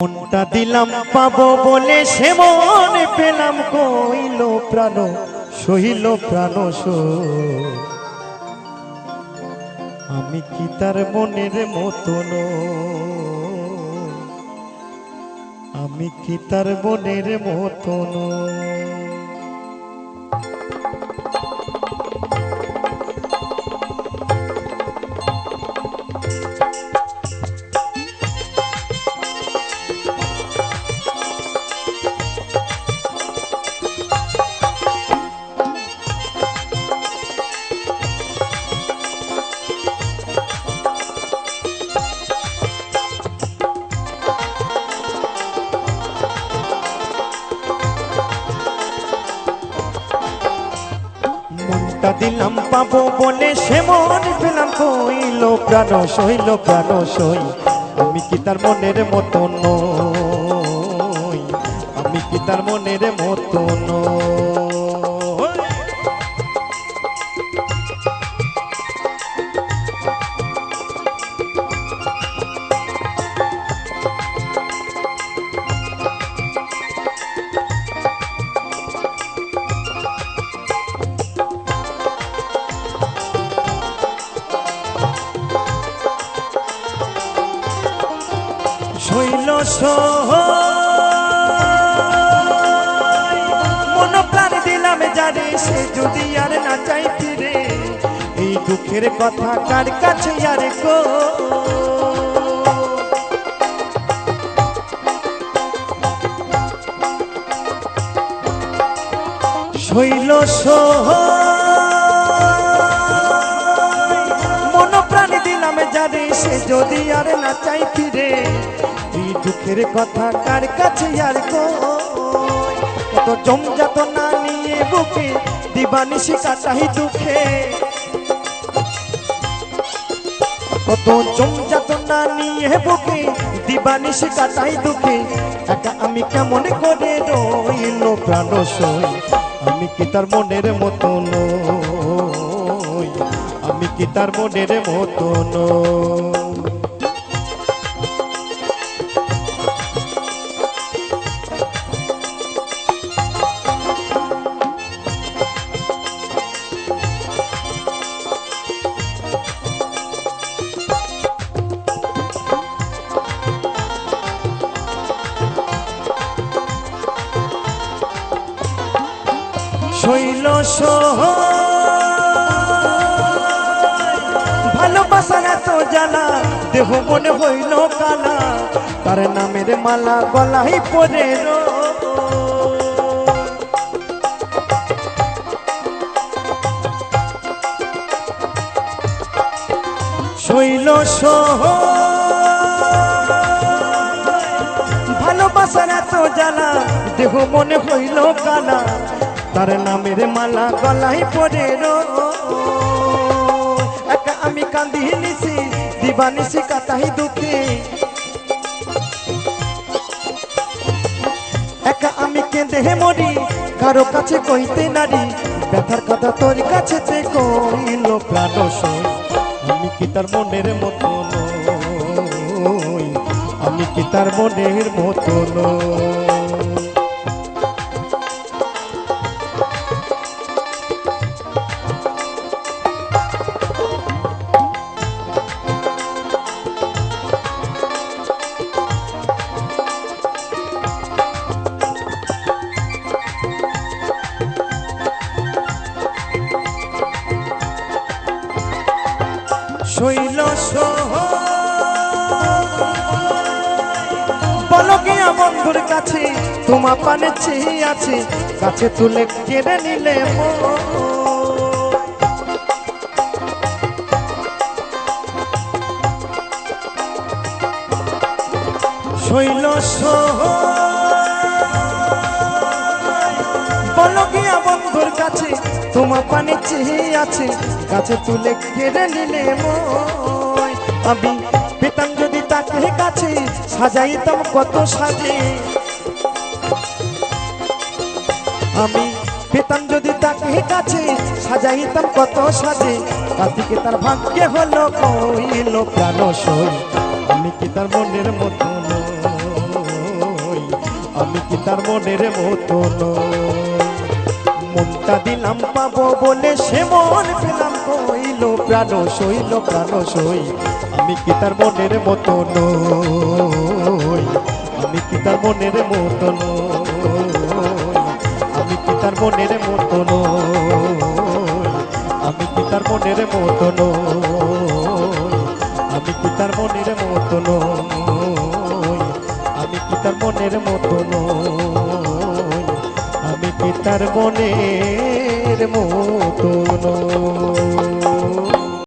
মনটা দিলাম পাবো বলে সে মন পেলাম কইল প্রাণ, সহিল প্রাণ। আমি কি তার মনের মতন আমি কি তার মনের মতন মনটা দিলাম পাবো বলে সে মন পেলাম কইল, প্রাণ সইল, প্রাণ সই। আমি কি তার মনের মতন আমি কি তার মনের মতন শৈল মন প্রাণ দিলাম জানে সে যদি আর না চাই ফিরে এই দুঃখের কথা কার কাছে আর গো? শৈল মন প্রাণ দিলাম জানে সে যদি আর না দুঃখের কথা কার কাছে আর কত জমজাত না নিয়ে বুকে দিবানিশি কাটাই দুঃখে। কত জমজাত না নিয়ে বুকে দিবানিশি কাটাই দুঃখে। একা আমি কেমন করে রইল প্রাণ সই? আমি কি তার মনের মতো নই? আমি কি তার মনের মতো শৈল ভালোবাসার এত জানা দেহ মনে হইল কালা। তার নামের মালা গলাই পরে শৈল ভালোবাসার এত জানা দেহ মনে হইল কালা। তার নামের মালা গলাই পরে একা আমি কান্দি নিছি দিবানিসি কাটাই দুঃখে। একা আমি কেঁদে মরি, কারও কাছে কইতে নারী, ব্যথার কথা তোর কাছে কইল প্রাণ আমি কি তার মনের মতো আমি কি তার মনের মতো নই। শৈল বলো গিয়া বন্ধুর কাছে, তোমা পানে আছে, কাছে তুলে কেড়ে নিলে মন। শৈল বলো পানে আছে কাছে তুলে কেড়ে নিলে আমি পেতাম যদি তাকে কাছে সাজাইতাম কত সাজে। আমি পেতাম যদি তাকে কাছে সাজাইতাম কত সাজে। কাতিকে তার ভাগ্যে হলো কইল প্রাণ সই। আমি কি তার মনের মতো নই? তার মনের মতো নয় মনটা দিলাম পাবো বলে সে মন পেলাম কইল, প্রাণ সইল, প্রাণ সই। আমি কি তার মনের মতো নই? আমি কি তার মনের মতো আমি কি তার মনের মতো আমি কি তার মনের মতো আমি কি তার মনের মতো আমি কি তার মনের মতো নই? আমি বনের মতো নই